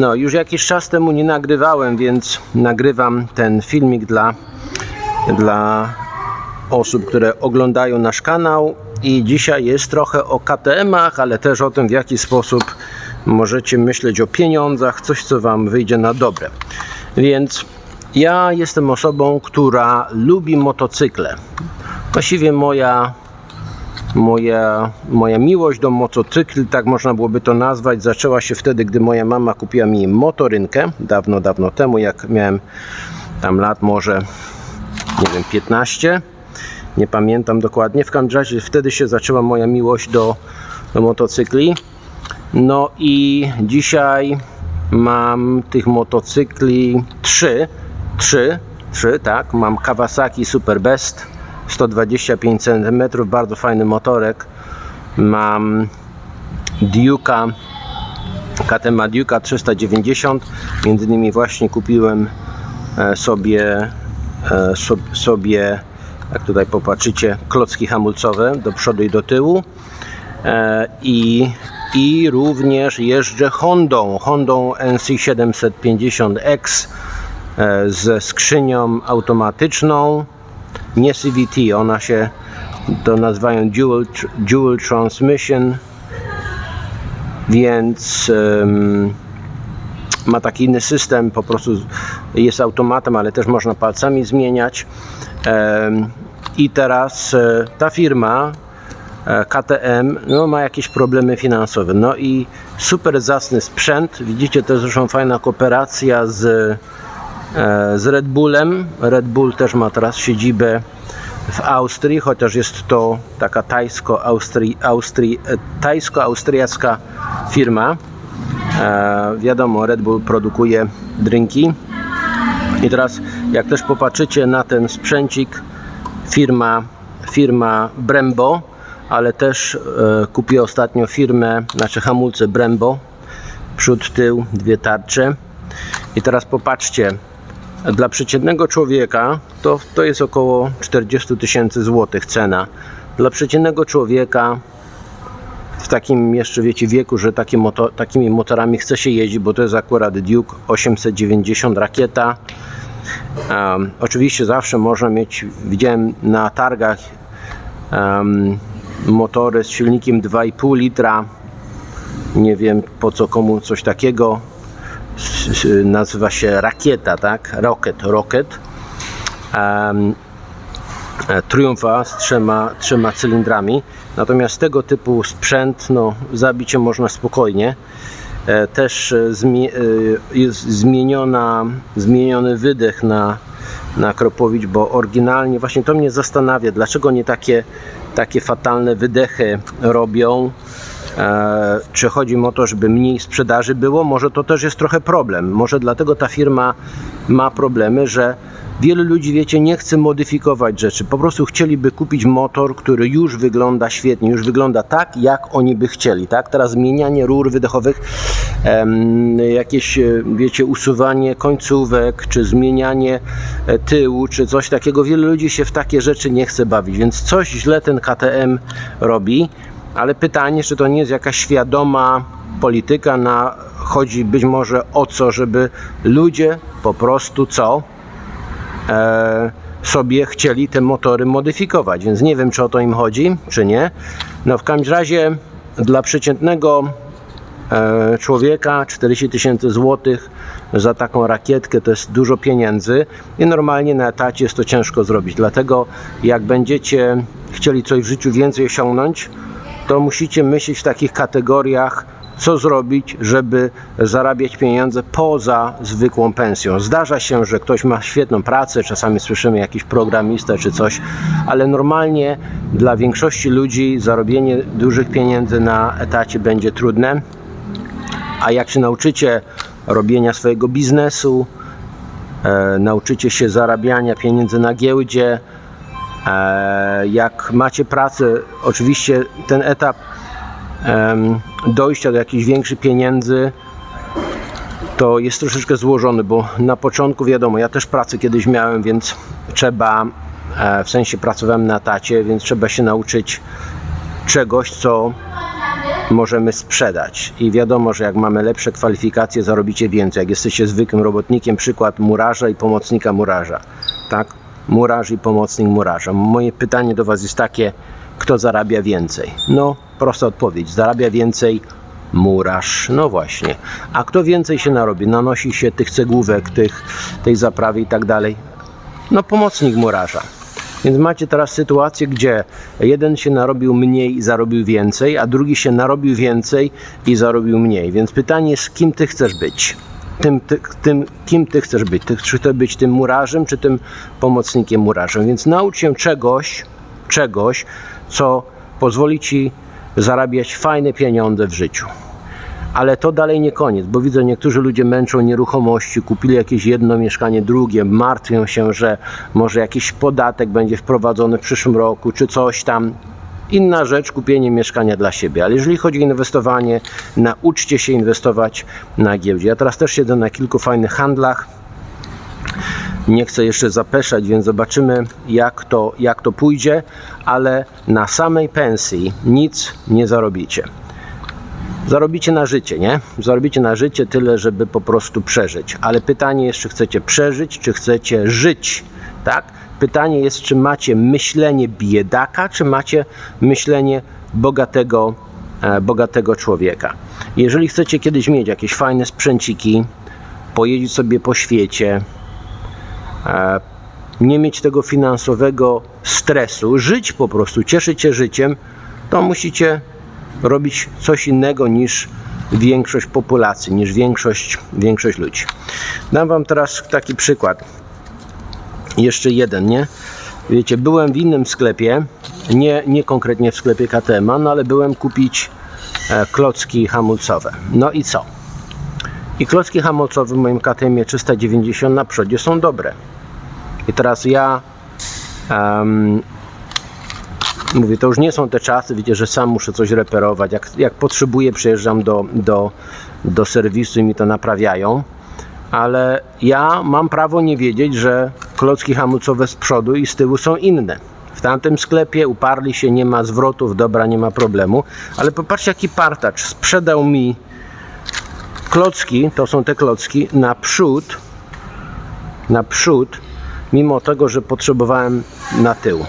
No, już jakiś czas temu nie nagrywałem, więc nagrywam ten filmik dla, dla osób, które oglądają nasz kanał. I dzisiaj jest trochę o KTM-ach, ale też o tym, w jaki sposób możecie myśleć o pieniądzach, coś co Wam wyjdzie na dobre. Więc ja jestem osobą, która lubi motocykle. Właściwie moja Moja, moja miłość do motocykli, tak można byłoby to nazwać, zaczęła się wtedy, gdy moja mama kupiła mi motorynkę, dawno, dawno temu, jak miałem tam lat może, nie wiem, 15, nie pamiętam dokładnie, w każdym razie wtedy się zaczęła moja miłość do, do motocykli. No i dzisiaj mam tych motocykli trzy, trzy, trzy, tak, mam Kawasaki Super Best 125 cm, bardzo fajny motorek. Mam Duke'a, KTM Duke'a 390. Między innymi właśnie kupiłem e, sobie, e, so- sobie, jak tutaj popatrzycie, klocki hamulcowe do przodu i do tyłu. E, I, i również jeżdżę Hondą, Hondą NC750X e, ze skrzynią automatyczną nie CVT, ona się to nazywają dual, dual transmission, więc em, ma taki inny system, po prostu jest automatem, ale też można palcami zmieniać. Em, I teraz e, ta firma e, KTM no, ma jakieś problemy finansowe. No i super zacny sprzęt. Widzicie, to jest zresztą fajna kooperacja z z Red Bullem. Red Bull też ma teraz siedzibę w Austrii, chociaż jest to taka austri, e, tajsko-austriacka firma. E, wiadomo, Red Bull produkuje drinki. I teraz, jak też popatrzycie na ten sprzęcik, firma, firma Brembo, ale też e, kupię ostatnio firmę, znaczy hamulce Brembo, przód, tył, dwie tarcze. I teraz popatrzcie, dla przeciętnego człowieka to, to jest około 40 tysięcy złotych cena. Dla przeciętnego człowieka w takim jeszcze wiecie wieku, że takie moto, takimi motorami chce się jeździć, bo to jest akurat Duke 890 rakieta. Um, oczywiście zawsze można mieć, widziałem na targach um, motory z silnikiem 2,5 litra. Nie wiem po co komu coś takiego nazywa się rakieta, tak? Rocket, rocket. E, Triumfa z trzema, trzema cylindrami. Natomiast tego typu sprzęt, no, zabicie można spokojnie. E, Też e, jest zmieniona, zmieniony wydech na, na Kropowicz, bo oryginalnie właśnie to mnie zastanawia, dlaczego nie takie, takie fatalne wydechy robią. E, czy chodzi o to, żeby mniej sprzedaży było? Może to też jest trochę problem. Może dlatego ta firma ma problemy, że wielu ludzi, wiecie, nie chce modyfikować rzeczy. Po prostu chcieliby kupić motor, który już wygląda świetnie, już wygląda tak, jak oni by chcieli. Tak? Teraz zmienianie rur wydechowych, jakieś, e, wiecie, usuwanie końcówek, czy zmienianie e, tyłu, czy coś takiego. Wielu ludzi się w takie rzeczy nie chce bawić, więc coś źle ten KTM robi. Ale pytanie, czy to nie jest jakaś świadoma polityka na chodzi być może o co, żeby ludzie po prostu co e, sobie chcieli te motory modyfikować, więc nie wiem czy o to im chodzi, czy nie. No w każdym razie dla przeciętnego e, człowieka 40 tysięcy złotych za taką rakietkę to jest dużo pieniędzy i normalnie na etacie jest to ciężko zrobić. Dlatego jak będziecie chcieli coś w życiu więcej osiągnąć, to musicie myśleć w takich kategoriach, co zrobić, żeby zarabiać pieniądze poza zwykłą pensją. Zdarza się, że ktoś ma świetną pracę, czasami słyszymy jakiś programista czy coś, ale normalnie dla większości ludzi zarobienie dużych pieniędzy na etacie będzie trudne. A jak się nauczycie robienia swojego biznesu, e, nauczycie się zarabiania pieniędzy na giełdzie, jak macie pracę, oczywiście ten etap dojścia do jakichś większych pieniędzy to jest troszeczkę złożony, bo na początku wiadomo, ja też pracę kiedyś miałem, więc trzeba, e, w sensie pracowałem na tacie, więc trzeba się nauczyć czegoś, co możemy sprzedać. I wiadomo, że jak mamy lepsze kwalifikacje, zarobicie więcej. Jak jesteście zwykłym robotnikiem, przykład murarza i pomocnika murarza. Tak? Murarz i pomocnik murarza. Moje pytanie do Was jest takie, kto zarabia więcej? No, prosta odpowiedź. Zarabia więcej murarz. No właśnie. A kto więcej się narobi? Nanosi się tych cegłówek, tych, tej zaprawy i tak dalej. No, pomocnik murarza. Więc macie teraz sytuację, gdzie jeden się narobił mniej i zarobił więcej, a drugi się narobił więcej i zarobił mniej. Więc pytanie jest, kim ty chcesz być? Tym, ty, tym, kim ty chcesz być? Ty, czy to być tym murarzem, czy tym pomocnikiem murarzem? Więc naucz się czegoś, czegoś, co pozwoli ci zarabiać fajne pieniądze w życiu. Ale to dalej nie koniec, bo widzę, niektórzy ludzie męczą nieruchomości, kupili jakieś jedno mieszkanie, drugie, martwią się, że może jakiś podatek będzie wprowadzony w przyszłym roku, czy coś tam. Inna rzecz, kupienie mieszkania dla siebie. Ale jeżeli chodzi o inwestowanie, nauczcie się inwestować na giełdzie. Ja teraz też siedzę na kilku fajnych handlach. Nie chcę jeszcze zapeszać, więc zobaczymy, jak to, jak to pójdzie, ale na samej pensji nic nie zarobicie zarobicie na życie, nie? Zarobicie na życie tyle, żeby po prostu przeżyć. Ale pytanie jest, czy chcecie przeżyć, czy chcecie żyć, tak? Pytanie jest, czy macie myślenie biedaka, czy macie myślenie bogatego, e, bogatego człowieka. Jeżeli chcecie kiedyś mieć jakieś fajne sprzęciki, pojeździć sobie po świecie, e, nie mieć tego finansowego stresu, żyć po prostu, cieszyć się życiem, to musicie robić coś innego niż większość populacji, niż większość, większość ludzi. Dam Wam teraz taki przykład. Jeszcze jeden, nie? Wiecie, byłem w innym sklepie, nie, nie konkretnie w sklepie KTM, no ale byłem kupić e, klocki hamulcowe. No i co? I klocki hamulcowe w moim KTM 390 na przodzie są dobre. I teraz ja em, mówię, to już nie są te czasy, wiecie, że sam muszę coś reperować. Jak, jak potrzebuję, przyjeżdżam do, do, do serwisu i mi to naprawiają. Ale ja mam prawo nie wiedzieć, że klocki hamulcowe z przodu i z tyłu są inne. W tamtym sklepie uparli się, nie ma zwrotów, dobra, nie ma problemu. Ale popatrzcie, jaki partacz sprzedał mi klocki, to są te klocki, naprzód, naprzód, mimo tego, że potrzebowałem na tył.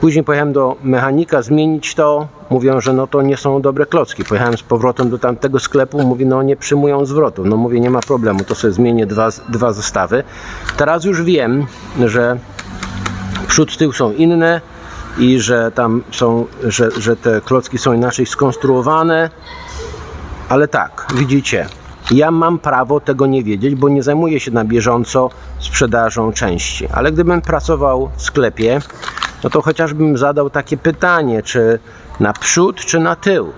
Później pojechałem do mechanika zmienić to. Mówią, że no to nie są dobre klocki. Pojechałem z powrotem do tamtego sklepu. Mówi, no nie przyjmują zwrotów. No mówię, nie ma problemu, to sobie zmienię dwa, dwa zestawy. Teraz już wiem, że przód, tył są inne i że tam są, że, że te klocki są inaczej skonstruowane. Ale tak, widzicie, ja mam prawo tego nie wiedzieć, bo nie zajmuję się na bieżąco sprzedażą części. Ale gdybym pracował w sklepie, no to chociażbym zadał takie pytanie, czy na przód, czy na tył.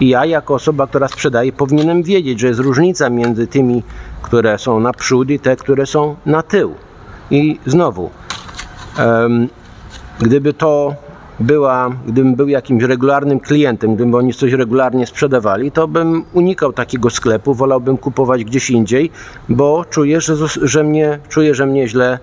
I ja, jako osoba, która sprzedaje, powinienem wiedzieć, że jest różnica między tymi, które są na przód i te, które są na tył. I znowu, em, gdyby to była, gdybym był jakimś regularnym klientem, gdyby oni coś regularnie sprzedawali, to bym unikał takiego sklepu, wolałbym kupować gdzieś indziej, bo czuję, że, że mnie, czuję, że mnie źle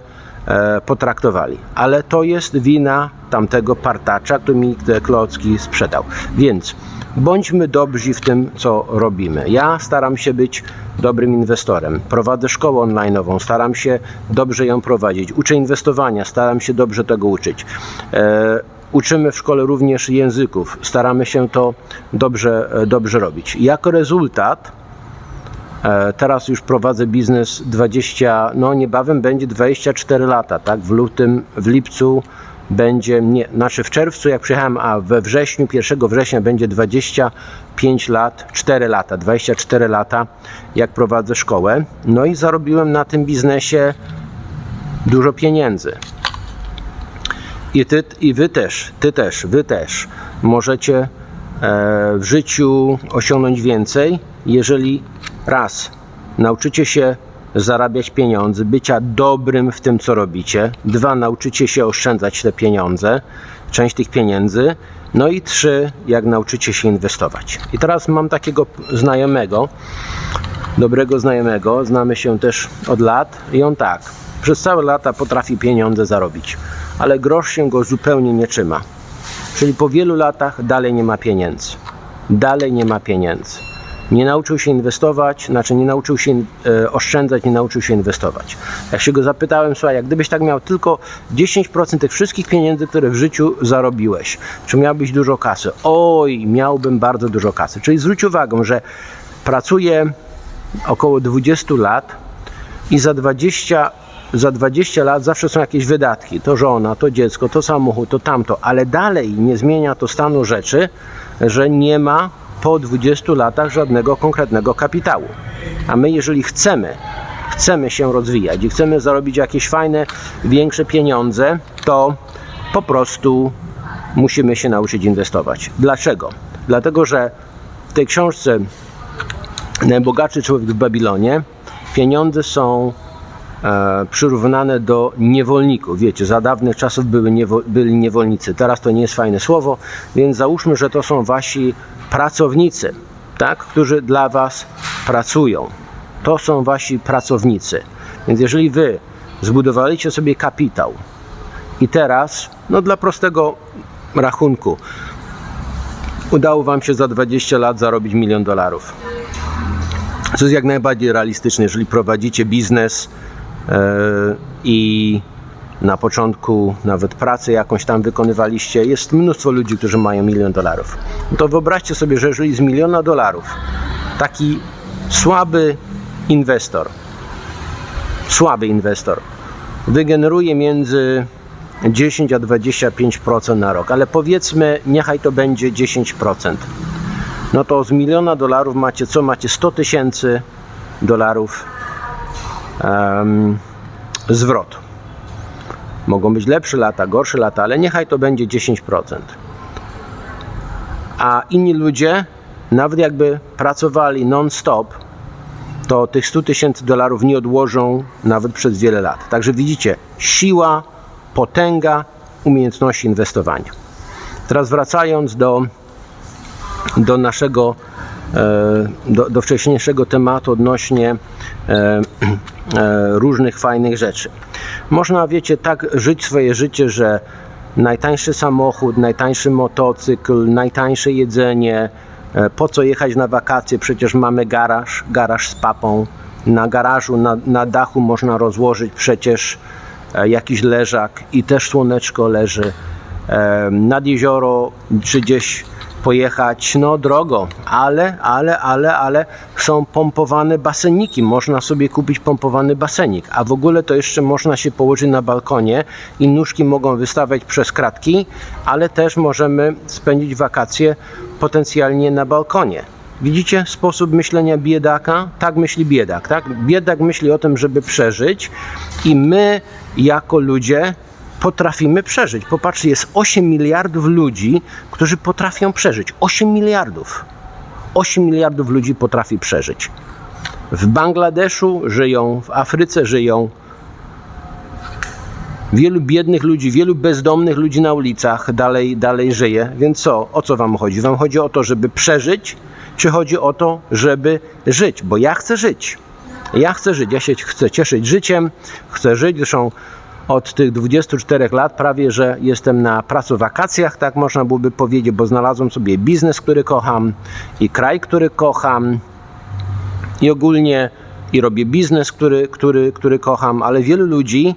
potraktowali. Ale to jest wina tamtego partacza, który mi te klocki sprzedał. Więc bądźmy dobrzy w tym, co robimy. Ja staram się być dobrym inwestorem. Prowadzę szkołę online'ową, staram się dobrze ją prowadzić. Uczę inwestowania, staram się dobrze tego uczyć. E, Uczymy w szkole również języków, staramy się to dobrze, e, dobrze robić. Jako rezultat, e, teraz już prowadzę biznes 20, no niebawem będzie 24 lata, tak? W lutym, w lipcu będzie, nie, znaczy w czerwcu jak przyjechałem, a we wrześniu, 1 września będzie 25 lat, 4 lata, 24 lata jak prowadzę szkołę. No i zarobiłem na tym biznesie dużo pieniędzy. I, ty, I wy też, ty też, wy też możecie e, w życiu osiągnąć więcej, jeżeli raz nauczycie się zarabiać pieniądze, bycia dobrym w tym, co robicie, dwa nauczycie się oszczędzać te pieniądze, część tych pieniędzy, no i trzy, jak nauczycie się inwestować. I teraz mam takiego znajomego, dobrego znajomego, znamy się też od lat i on tak, przez całe lata potrafi pieniądze zarobić, ale grosz się go zupełnie nie trzyma. Czyli po wielu latach dalej nie ma pieniędzy. dalej nie ma pieniędzy. Nie nauczył się inwestować, znaczy nie nauczył się e, oszczędzać, nie nauczył się inwestować. Jak się go zapytałem, słuchaj, jak gdybyś tak miał tylko 10% tych wszystkich pieniędzy, które w życiu zarobiłeś, czy miałbyś dużo kasy? Oj, miałbym bardzo dużo kasy. Czyli zwróć uwagę, że pracuję około 20 lat i za 20, za 20 lat zawsze są jakieś wydatki. To żona, to dziecko, to samochód, to tamto, ale dalej nie zmienia to stanu rzeczy, że nie ma po 20 latach żadnego konkretnego kapitału. A my, jeżeli chcemy, chcemy się rozwijać i chcemy zarobić jakieś fajne, większe pieniądze, to po prostu musimy się nauczyć inwestować. Dlaczego? Dlatego, że w tej książce Najbogatszy człowiek w Babilonie pieniądze są przyrównane do niewolników. Wiecie, za dawnych czasów były niewo, byli niewolnicy. Teraz to nie jest fajne słowo, więc załóżmy, że to są wasi pracownicy, tak, którzy dla was pracują. To są wasi pracownicy. Więc jeżeli wy zbudowaliście sobie kapitał i teraz, no dla prostego rachunku, udało wam się za 20 lat zarobić milion dolarów. Co jest jak najbardziej realistyczne, jeżeli prowadzicie biznes e, i na początku nawet pracę jakąś tam wykonywaliście, jest mnóstwo ludzi, którzy mają milion dolarów. To wyobraźcie sobie, że jeżeli z miliona dolarów taki słaby inwestor, słaby inwestor wygeneruje między 10 a 25% na rok, ale powiedzmy, niechaj to będzie 10% no to z miliona dolarów macie co? Macie 100 tysięcy dolarów zwrotu. Mogą być lepsze lata, gorsze lata, ale niechaj to będzie 10%. A inni ludzie, nawet jakby pracowali non-stop, to tych 100 tysięcy dolarów nie odłożą nawet przez wiele lat. Także widzicie, siła, potęga umiejętności inwestowania. Teraz wracając do do naszego, do, do wcześniejszego tematu odnośnie e, e, różnych fajnych rzeczy. Można, wiecie, tak żyć swoje życie, że najtańszy samochód, najtańszy motocykl, najtańsze jedzenie, po co jechać na wakacje, przecież mamy garaż, garaż z papą, na garażu, na, na dachu można rozłożyć przecież jakiś leżak i też słoneczko leży. Nad jezioro czy gdzieś pojechać no drogo, ale, ale, ale, ale są pompowane baseniki. Można sobie kupić pompowany basenik, a w ogóle to jeszcze można się położyć na balkonie i nóżki mogą wystawać przez kratki, ale też możemy spędzić wakacje potencjalnie na balkonie. Widzicie sposób myślenia biedaka? Tak myśli biedak, tak? Biedak myśli o tym, żeby przeżyć i my jako ludzie potrafimy przeżyć. Popatrzcie, jest 8 miliardów ludzi, którzy potrafią przeżyć. 8 miliardów. 8 miliardów ludzi potrafi przeżyć. W Bangladeszu żyją, w Afryce żyją. Wielu biednych ludzi, wielu bezdomnych ludzi na ulicach dalej, dalej żyje. Więc co? O co wam chodzi? Wam chodzi o to, żeby przeżyć, czy chodzi o to, żeby żyć? Bo ja chcę żyć. Ja chcę żyć, ja się chcę cieszyć życiem, chcę żyć. Zresztą od tych 24 lat prawie, że jestem na pracu wakacjach, tak można byłoby powiedzieć, bo znalazłem sobie biznes, który kocham i kraj, który kocham i ogólnie i robię biznes, który, który, który kocham, ale wielu ludzi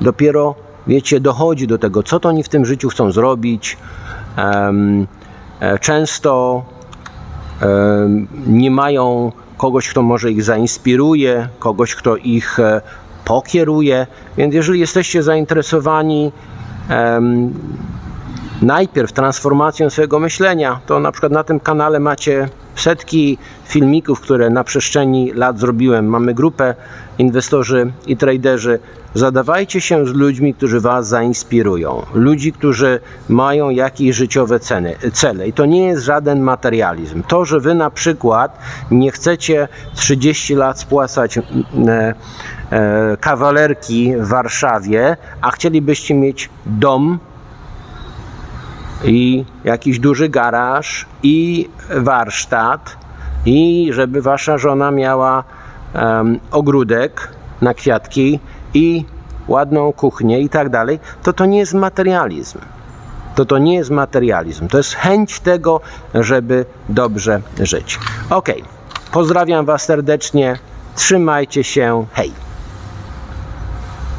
dopiero, wiecie, dochodzi do tego, co to oni w tym życiu chcą zrobić. Um, często um, nie mają kogoś, kto może ich zainspiruje, kogoś, kto ich e, pokieruje. Więc jeżeli jesteście zainteresowani najpierw transformacją swojego myślenia, to na przykład na tym kanale macie setki filmików, które na przestrzeni lat zrobiłem. Mamy grupę inwestorzy i traderzy. Zadawajcie się z ludźmi, którzy Was zainspirują. Ludzi, którzy mają jakieś życiowe ceny, cele. I to nie jest żaden materializm. To, że Wy na przykład nie chcecie 30 lat spłacać e, e, kawalerki w Warszawie, a chcielibyście mieć dom i jakiś duży garaż i warsztat i żeby wasza żona miała um, ogródek na kwiatki i ładną kuchnię i tak dalej, to to nie jest materializm. to to nie jest materializm. To jest chęć tego, żeby dobrze żyć. Ok. Pozdrawiam Was serdecznie. Trzymajcie się. Hej.